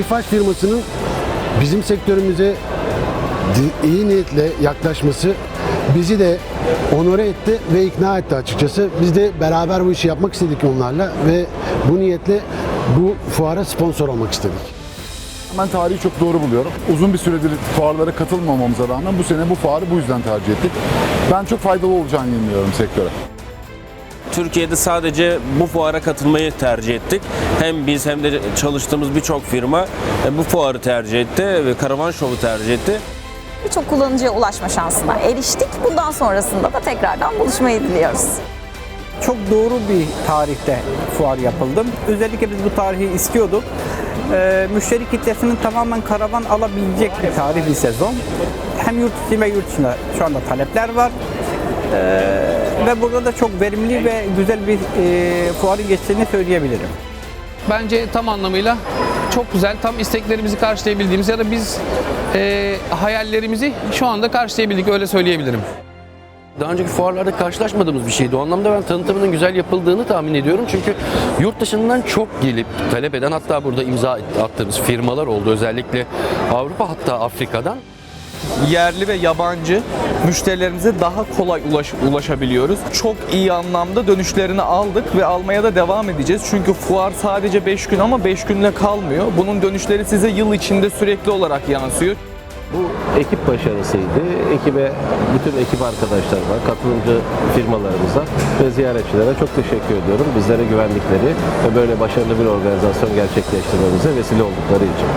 Tofaş firmasının bizim sektörümüze iyi niyetle yaklaşması bizi de onore etti ve ikna etti açıkçası. Biz de beraber bu işi yapmak istedik onlarla ve bu niyetle bu fuara sponsor olmak istedik. Ben tarihi çok doğru buluyorum. Uzun bir süredir fuarlara katılmamamıza rağmen bu sene bu fuarı bu yüzden tercih ettik. Ben çok faydalı olacağını inanıyorum sektöre. Türkiye'de sadece bu fuara katılmayı tercih ettik. Hem biz hem de çalıştığımız birçok firma e, bu fuarı tercih etti ve karavan şovu tercih etti. Birçok kullanıcıya ulaşma şansına eriştik. Bundan sonrasında da tekrardan buluşmayı diliyoruz. Çok doğru bir tarihte fuar yapıldı. Özellikle biz bu tarihi istiyorduk. Ee, müşteri kitlesinin tamamen karavan alabilecek bir tarih bir sezon. Hem yurt içi ve yurt dışında şu anda talepler var. Ee, ve burada da çok verimli ve güzel bir e, fuarın geçtiğini söyleyebilirim. bence tam anlamıyla çok güzel, tam isteklerimizi karşılayabildiğimiz ya da biz e, hayallerimizi şu anda karşılayabildik öyle söyleyebilirim. Daha önceki fuarlarda karşılaşmadığımız bir şeydi. O anlamda ben tanıtımının güzel yapıldığını tahmin ediyorum. Çünkü yurt dışından çok gelip talep eden hatta burada imza attığımız firmalar oldu. Özellikle Avrupa hatta Afrika'dan. Yerli ve yabancı müşterilerimize daha kolay ulaş, ulaşabiliyoruz. Çok iyi anlamda dönüşlerini aldık ve almaya da devam edeceğiz. Çünkü fuar sadece 5 gün ama 5 günle kalmıyor. Bunun dönüşleri size yıl içinde sürekli olarak yansıyor. Bu ekip başarısıydı. Ekibe, bütün ekip arkadaşlarıma, katılımcı firmalarımıza ve ziyaretçilere çok teşekkür ediyorum. Bizlere güvendikleri ve böyle başarılı bir organizasyon gerçekleştirmemize vesile oldukları için.